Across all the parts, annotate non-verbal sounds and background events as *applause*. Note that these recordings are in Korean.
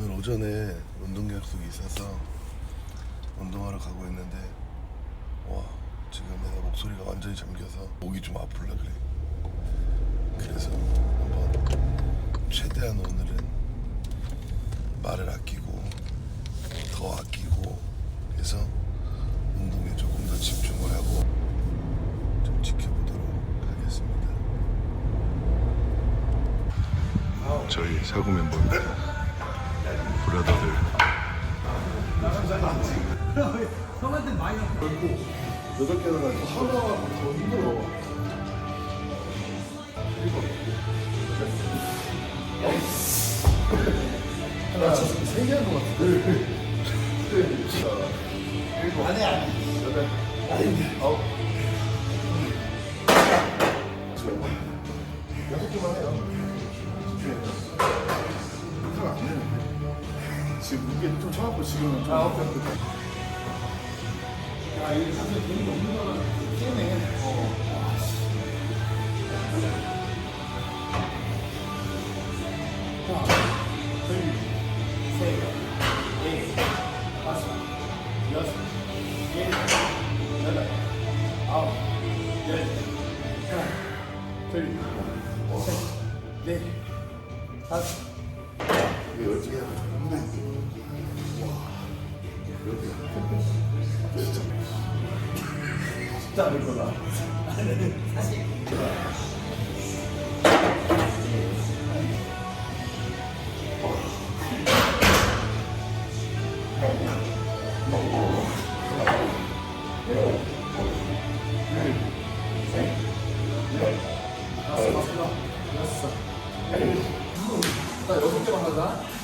오늘 오전에 운동 약속이 있어서 운동하러 가고 있는데 와 지금 내가 목소리가 완전히 잠겨서 목이 좀 아플라 그래. 그래서 한번 최대한 오늘은 말을 아끼고 더 아끼고 해서 운동에 조금 더 집중을 하고 좀 지켜보도록 하겠습니다. 저희 사구 멤버입니다 브라더들 형한테 많이 여덟 개를 가지고 하루가 더 힘들어. 하나, 세개 한 것 같은데. 아니, 아니. 여덟, 아닌데. 아홉. 지금은 좀. 아, 오케이, 오케이. 야 이게 사실 돈이 없는 거는 깨네 어. 하나 열 하나 둘 셋 넷 다섯 이게 어떻게 돼? 진짜 안 거다 나 여섯 개만.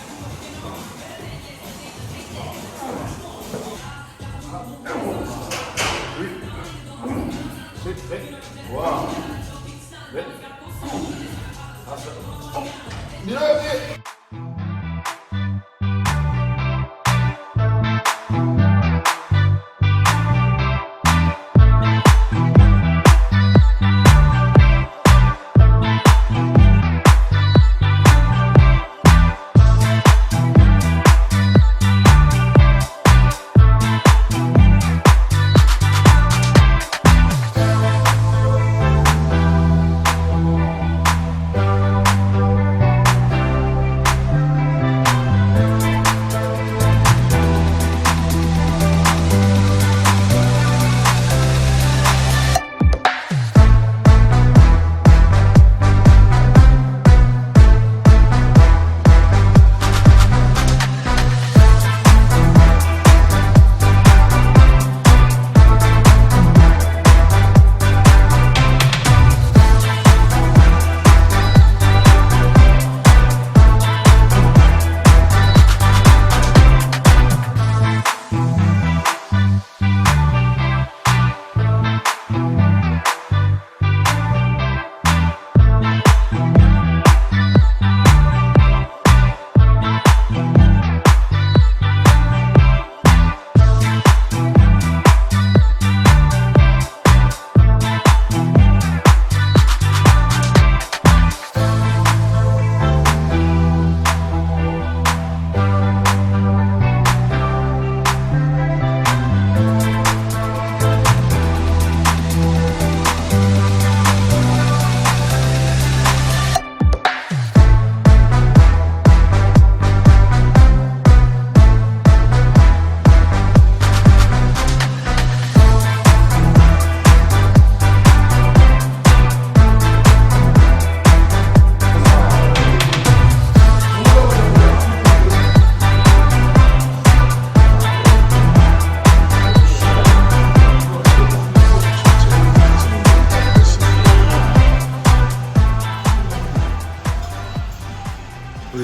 밀어야지.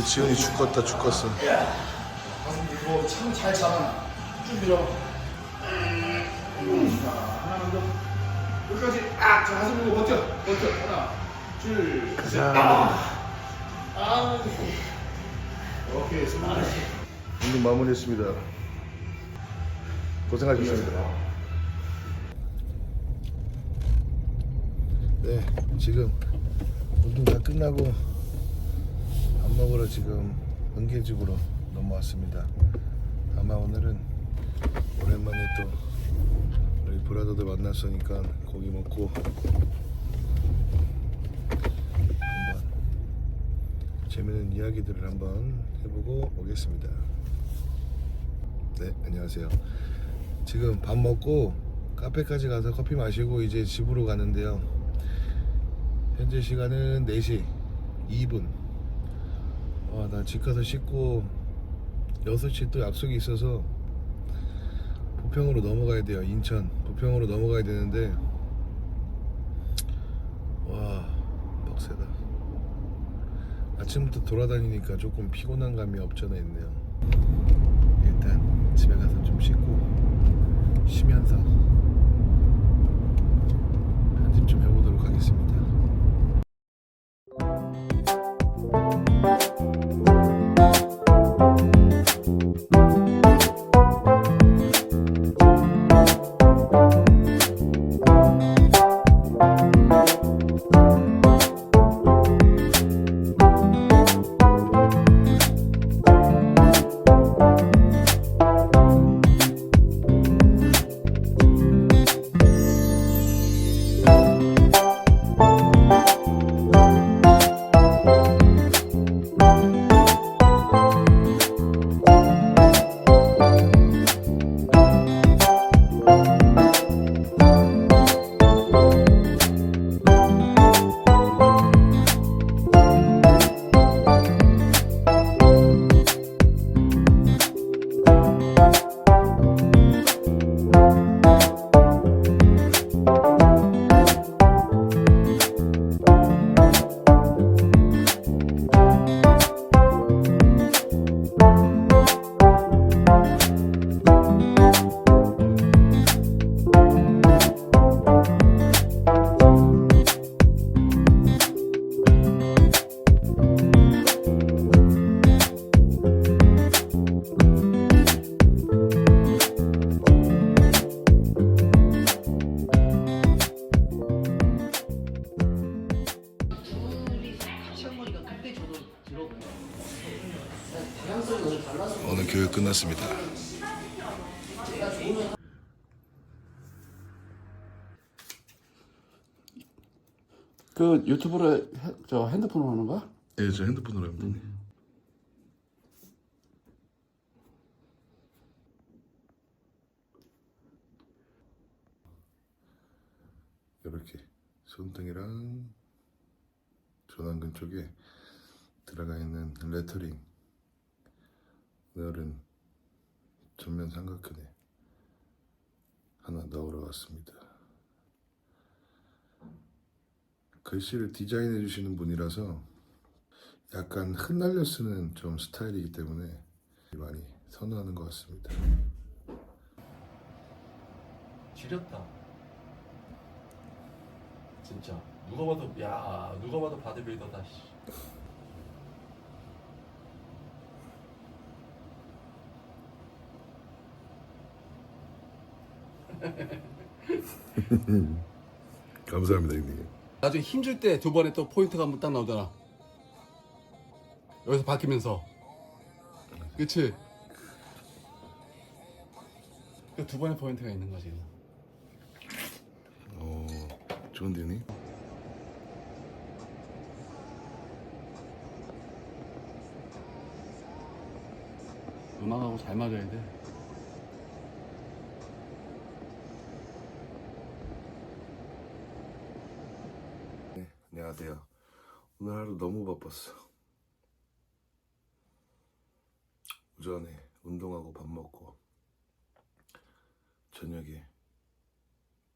우리 지훈이 죽었다 죽었어. 이거 참잘 잡아. 쭉 밀어. 자, 하나만 더. 여기까지. 아, 자, 가슴 보고 버텨. 버텨. 하나, 둘, 셋. 아. 아. 오케이, 스물. 운동 마무리했습니다. 고생하셨습니다. 네, 지금 운동 다 끝나고 밥 먹으러 지금 번개집으로 넘어왔습니다. 아마 오늘은 오랜만에 또 우리 브라더들 만났으니까 고기 먹고 한번 재밌는 이야기들을 한번 해보고 오겠습니다. 네, 안녕하세요. 지금 밥 먹고 카페까지 가서 커피 마시고 이제 집으로 가는데요. 현재 시간은 4시 2분. 와, 나집 가서 씻고 6시 또 약속이 있어서 부평으로 넘어가야 돼요. 인천 부평으로 넘어가야 되는데 와, 빡세다. 아침부터 돌아다니니까 조금 피곤한 감이 없잖아 있네요. 일단 집에 가서 좀 씻고 쉬면서 끝났습니다. 그 유튜브로 해- 저 핸드폰으로 하는 거야? 네, 저 핸드폰으로 합니다. 이렇게 손등이랑 전완근 쪽에 들어가 있는 레터링 오늘은 전면 삼각근에 하나 넣으러 왔습니다. 글씨를 디자인해 주시는 분이라서 약간 흩날려 쓰는 좀 스타일이기 때문에 많이 선호하는 것 같습니다. 지렸다. 진짜 누가 봐도 야 누가 봐도 바디빌더다. 씨. *laughs* 감사합니다, 형님. 나중에 힘줄 때 두 번에 또 포인트가 한번 딱 나오잖아. 여기서 바뀌면서. 그치? 그두 번의 포인트가 있는 거지. 어, 좋은데, 형님? 음악하고 잘 맞아야 돼. 네, 안녕하세요. 오늘 하루 너무 바빴어. 오전에 운동하고 밥 먹고, 저녁에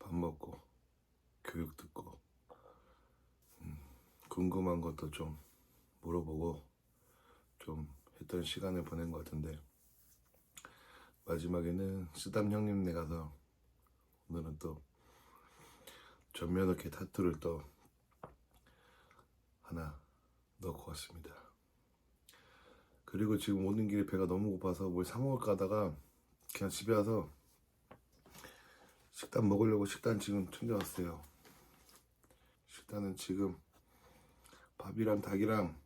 밥 먹고, 교육 듣고, 음, 궁금한 것도 좀 물어보고, 좀 했던 시간을 보낸 것 같은데, 마지막에는 쓰담 형님네 가서 오늘은 또 전면 어깨 타투를 또 하나 넣고 왔습니다. 그리고 지금 오는 길에 배가 너무 고파서 뭘 사 먹을까 하다가 그냥 집에 와서 식단 먹으려고 식단 지금 챙겨왔어요. 식단은 지금 밥이랑 닭이랑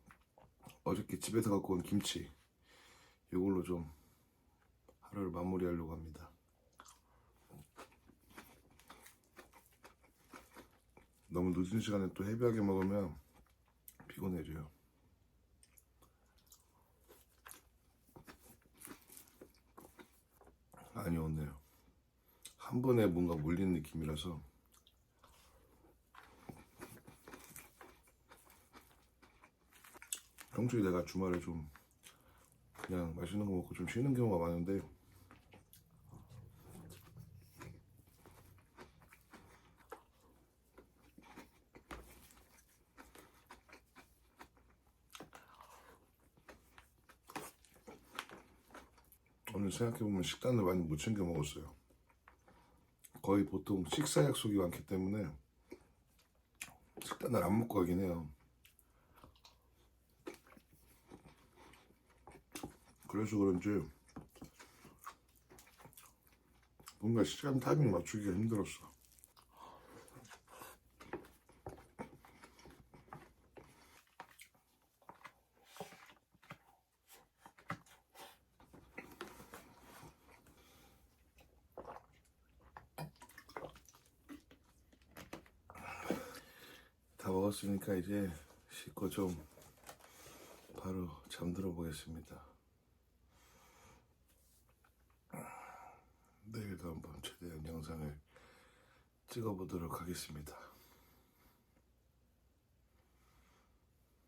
어저께 집에서 갖고 온 김치 이걸로 좀 하루를 마무리하려고 합니다. 너무 늦은 시간에 또 헤비하게 먹으면 피곤해져요. 많이 오네요. 한 번에 뭔가 몰린 느낌이라서 평소에 내가 주말에 좀 그냥 맛있는 거 먹고 좀 쉬는 경우가 많은데 오늘 생각해보면 식단을 많이 못 챙겨 먹었어요. 거의 보통 식사 약속이 많기 때문에 식단을 안 먹고 가긴 해요. 그래서 그런지 뭔가 시간 타이밍 맞추기가 힘들었어. 다 먹었으니까 이제 씻고 좀 바로 잠들어 보겠습니다. 내일도 한번 최대한 영상을 찍어보도록 하겠습니다.